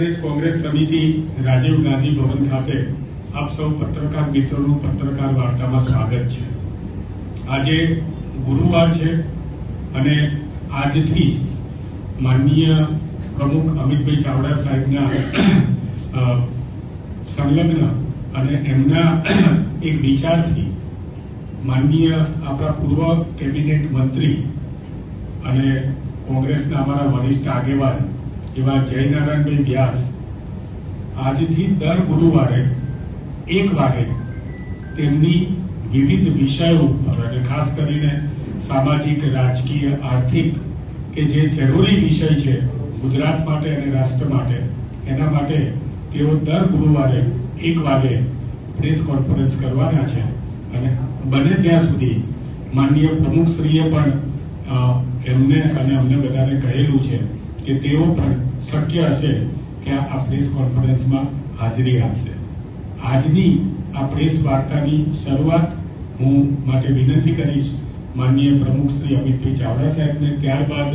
પ્રદેશ કોંગ્રેસ સમિતિ રાજીવ ગાંધી ભવન ખાતે આપ સૌ પત્રકાર મિત્રોનું પત્રકાર વાર્તામાં સ્વાગત છે. આજે ગુરુવાર છે અને આજથી માનનીય પ્રમુખ અમિતભાઈ ચાવડા સાહેબના સંલગ્ન અને એમના એક વિચારથી માનનીય આપણા પૂર્વ કેબિનેટ મંત્રી અને કોંગ્રેસના અમારા વરિષ્ઠ આગેવાન એવા જયનારાયણભાઈ વ્યાસ આજથી દર ગુરુવારે એક વાગે તેમની વિવિધ વિષયો ઉપર અને ખાસ કરીને સામાજિક, રાજકીય, આર્થિક કે જે જરૂરી વિષય છે ગુજરાત માટે અને રાષ્ટ્ર માટે, એના માટે તેઓ દર ગુરુવારે એક વાગે પ્રેસ કોન્ફરન્સ કરવાના છે. અને બને ત્યાં સુધી માનનીય પ્રમુખશ્રીએ પણ એમને અને અમને બધાને કહેલું છે કે તેઓ પણ શક્ય હશે કે આ પ્રેસ કોન્ફરન્સમાં હાજરી આપશે. આજની આ પ્રેસ વાર્તાની શરૂઆત હું માટે વિનંતી કરીશ. માનનીય પ્રમુખ શ્રી અમિતભાઈ ચાવડા સાહેબને ત્યારબાદ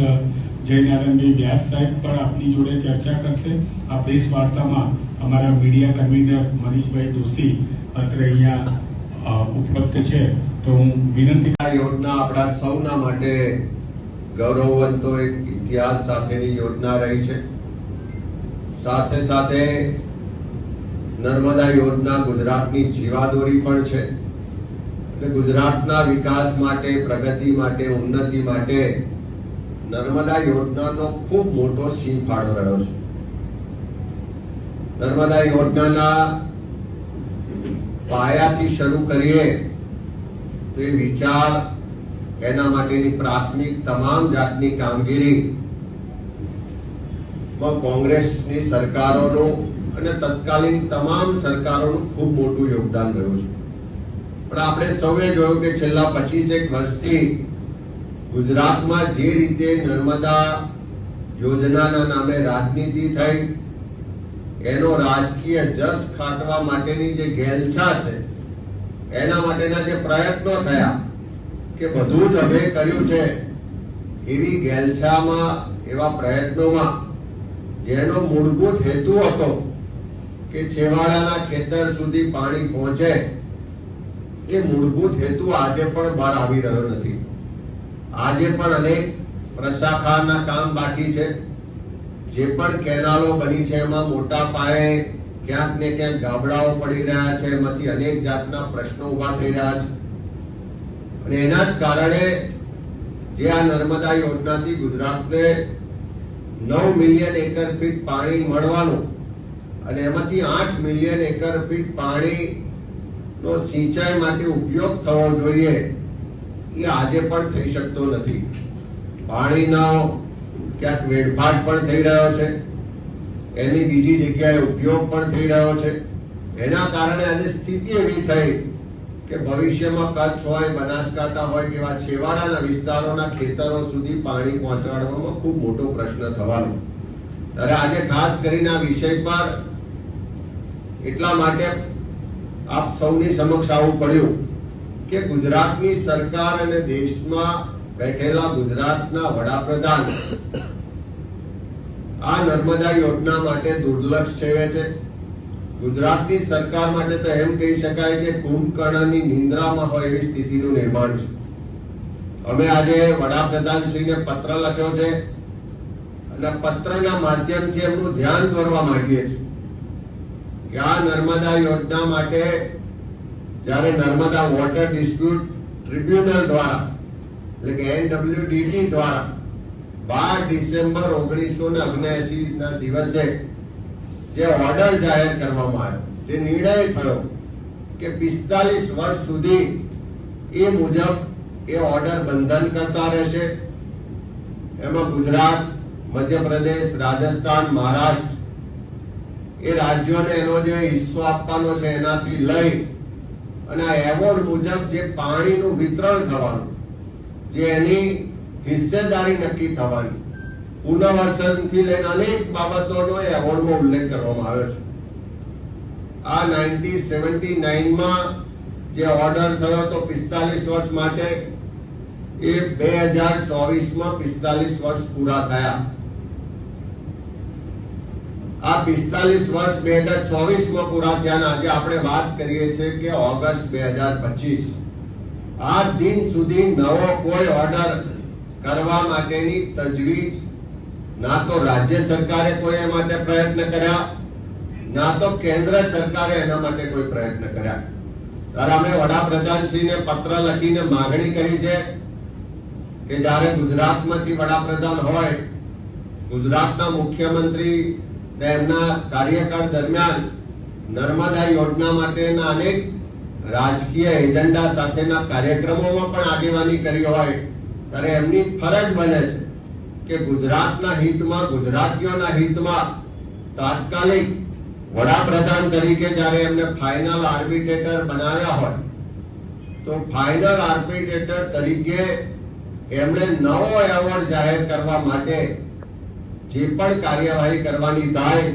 જયનારાયણભાઈ વ્યાસ સાહેબ પણ આપની જોડે ચર્ચા કરશે. આ પ્રેસ વાર્તામાં અમારા મીડિયા કન્વીનર મનીષભાઈ દોશી અત્રે અહીંયા ઉપલબ્ધ છે. તો હું વિનંતી યોજના આપણા સૌના માટે ગૌરવવંતો એક ઇતિહાસ સાથેની યોજના રહી છે. સાથે સાથે નર્મદા યોજના ગુજરાતની જીવાદોરી પણ છે. એટલે ગુજરાતના વિકાસ માટે, પ્રગતિ માટે, ઉન્નતિ માટે નર્મદા યોજનાનો ખૂબ મોટો સિંહ ફાળો રહ્યો છે. નર્મદા યોજનાના પાયાથી શરૂ કરીએ તો એ વિચાર એના માટેની પ્રાથમિક તમામ જાતની કામગીરી માં કોંગ્રેસની સરકારોનું અને તત્કાલીન તમામ સરકારોનું ખૂબ મોટું યોગદાન રહ્યું છે. પણ આપણે સૌએ જોયું કે છેલ્લા પચીસેક વર્ષથી ગુજરાતમાં જે રીતે નર્મદા યોજનાના નામે રાજનીતિ થઈ, એનો રાજકીય જસ ખાટવા માટેની જે ગેલછા છે, એના માટેના જે પ્રયત્નો થયા કે બધું જ અમે કર્યું છે એવી ગેલછામાં, એવા પ્રયત્નોમાં. જેનો મૂળભૂત હેતુ હતો કે છેવાડાના ખેતર સુધી પાણી પહોંચે. એ મૂળભૂત હેતુ આજે પણ બહાર આવી રહ્યો નથી. આજે પણ અનેક પ્રશાખાના કામ બાકી છે. જે પણ કેનાલો બની છે, એમાં મોટા પાયે ક્યાંક ને ક્યાંક ગાબડાઓ પડી રહ્યા છે. એમાંથી અનેક જાતના પ્રશ્નો ઊભા થઈ રહ્યા છે. અને એના જ કારણે જે આ નર્મદા યોજનાથી ગુજરાતને નવ મિલિયન એકર ફીટ પાણી મળવાનું અને એમાંથી આઠ મિલિયન એકર ફીટ પાણી નો સિંચાઈ માટે ઉપયોગ થવો જોઈએ, એ આજે પણ થઈ શકતો નથી. પાણીનો ક્યાંક વેડફાટ પણ થઈ રહ્યો છે. એની બીજી જગ્યાએ ઉપયોગ પણ થઈ રહ્યો છે. એના કારણે આજે સ્થિતિ એવી થઈ કે ભવિષ્યમાં કચ્છ હોય, બનાસકાંઠા હોય કેવા છેવાડાના વિસ્તારોના ખેતરો સુધી પાણી પહોંચાડવામાં ખૂબ મોટો પ્રશ્ન થવાનો. ત્યારે આજે ખાસ કરીને આ વિષય પર એટલા માટે આપ સૌની સમક્ષ આવવું પડ્યું કે ગુજરાતની સરકાર અને દેશમાં બેઠેલા ગુજરાતના વડાપ્રધાન આ નર્મદા યોજના માટે દુર્લક્ષ સેવે છે. ગુજરાતની સરકાર માટે તો એમ કહી શકાય કે કુંભકર્ણની નિંદ્રામાં હોય એવી સ્થિતિનું નિર્માણ છે. અમે આજે વડાપ્રધાનશ્રીને પત્ર લખ્યો છે અને પત્રના માધ્યમથી એમનું ધ્યાન દોરવા માંગીએ છીએ કે આ નર્મદા યોજના માટે જ્યારે નર્મદા વોટર ડિસ્પ્યુટ ટ્રિબ્યુનલ દ્વારા એટલે કે એનડબ્લ્યુડીટી દ્વારા બાર ડિસેમ્બર ઓગણીસો ને અગ્નેસી ના દિવસે જે ઓર્ડર જાહેર કરવામાં આવ્યો, જે નિર્ણય થયો કે પિસ્તાલીસ વર્ષ સુધી એ મુજબ એ ઓર્ડર બંધન કરતા રહેશે. એમાં ગુજરાત, મધ્યપ્રદેશ, રાજસ્થાન, મહારાષ્ટ્ર એ રાજ્યોને એનો જે હિસ્સો આપવાનો છે એનાથી લઈ અને આ એવોર્ડ મુજબ જે પાણીનું વિતરણ થવાનું, જે એની હિસ્સેદારી નક્કી થવાની પુનઃવર્ષનથી લઈને અનેક બાબતોનો એ ઉલ્લેખ કરવામાં આવ્યો છે. આ નાઇન્ટીન સેવન્ટી નાઇનમાં જે ઓર્ડર થયો હતો પિસ્તાલીસ વર્ષ માટે, એ બે હજાર ચોવીસમાં પિસ્તાલીસ વર્ષ પૂરા થયા. આ પિસ્તાલીસ વર્ષ બે હજાર ચોવીસમાં પૂરા થયાના આજે આપણે વાત કરીએ છીએ કે ઓગસ્ટ બે હજાર પચીસ. આ દિન સુધી નવો કોઈ ઓર્ડર કરવા માટેની તજવીજ ના તો રાજ્ય સરકારે કોઈ એ માટે પ્રયત્ન કર્યા, ના તો કેન્દ્ર સરકારે એના માટે કોઈ પ્રયત્ન કર્યા. ત્યારે અમે વડાપ્રધાનશ્રીને પત્ર લખીને માગણી કરી છે કે જ્યારે ગુજરાતમાંથી વડાપ્રધાન હોય, ગુજરાતના મુખ્યમંત્રી એમના કાર્યકાળ દરમિયાન નર્મદા યોજના માટેના અનેક રાજકીય એજન્ડા સાથેના કાર્યક્રમોમાં પણ આગેવાની કરી હોય, ત્યારે એમની ફરજ બને છે. કે ગુજરાતના હિતમાં, ગુજરાતીઓના હિતમાં તાત્કાલિક વડાપ્રધાન તરીકે જ્યારે એમને ફાઇનલ આર્બિટ્રેટર બનાવ્યા હોય, તો ફાઇનલ આર્બિટ્રેટર તરીકે એમણે નવો એવોર્ડ જાહેર કરવા માટે જે પણ કાર્યવાહી કરવાની થાય,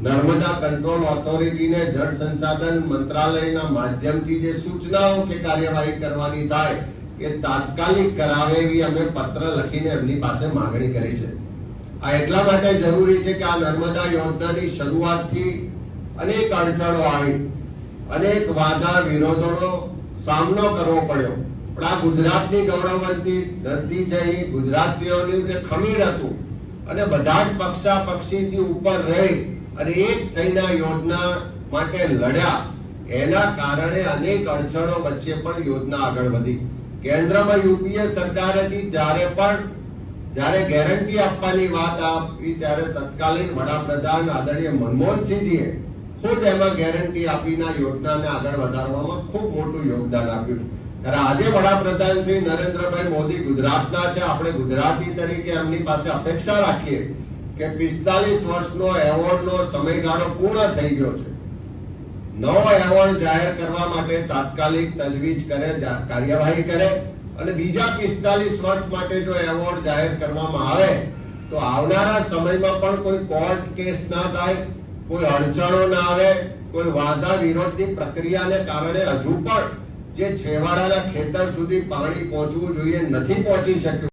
નર્મદા કંટ્રોલ ઓથોરિટીને જળ સંસાધન મંત્રાલયના માધ્યમથી જે સૂચનાઓ કે કાર્યવાહી કરવાની થાય એ તાત્કાલિક કરાવે એવી અમે પત્ર લખીને એમની પાસે માંગણી કરી છે. આ એટલા માટે જરૂરી છે કે આ નર્મદા યોજનાની શરૂઆતથી અનેક અડચણો આવી, અનેક વાદા, વિરોધોનો સામનો કરવો પડ્યો. પણ આ ગુજરાતની ગૌરવવંતી ધરતી છે એ ગુજરાતીઓનું જે ખમીર હતું અને બધા જ પક્ષા પક્ષીથી ઉપર રહી અને એક થઈને યોજના માટે લડ્યા. એના કારણે અનેક અડચણો વચ્ચે પણ યોજના આગળ વધી. કેન્દ્રમાં યુપીએ સરકાર ત્યારે પણ જ્યારે ગેરંટી આપવાની વાત આપી, ત્યારે તત્કાલીન વડાપ્રધાન આદરણીય મનમોહનસિંહજીએ ખુદ એમાં ગેરંટી આપીને યોજનાને આગળ વધારવામાં ખૂબ મોટું યોગદાન આપ્યું ત્યારે આજે વડાપ્રધાન શ્રી નરેન્દ્રભાઈ મોદી ગુજરાતના છે. આપણે ગુજરાતી તરીકે એમની પાસે અપેક્ષા રાખીએ કે પિસ્તાલીસ વર્ષનો એવોર્ડનો સમયગાળો પૂર્ણ થઈ ગયો છે. નવો એવોર્ડ જાહેર કરવા માટે તાત્કાલિક તજવીજ કરે કાર્યવાહી કરે અને બીજા પિસ્તાલીસ વર્ષ માટે જો એવોર્ડ જાહેર કરવામાં આવે, તો આવનારા સમયમાં પણ કોઈ કોર્ટ કેસ ના થાય, કોઈ અડચણો ના આવે, કોઈ વાંધા વિરોધની પ્રક્રિયાને કારણે હજુ પણ જે છેવાડાના ખેતર સુધી પાણી પહોંચવું જોઈએ, નથી પહોંચી શક્યું.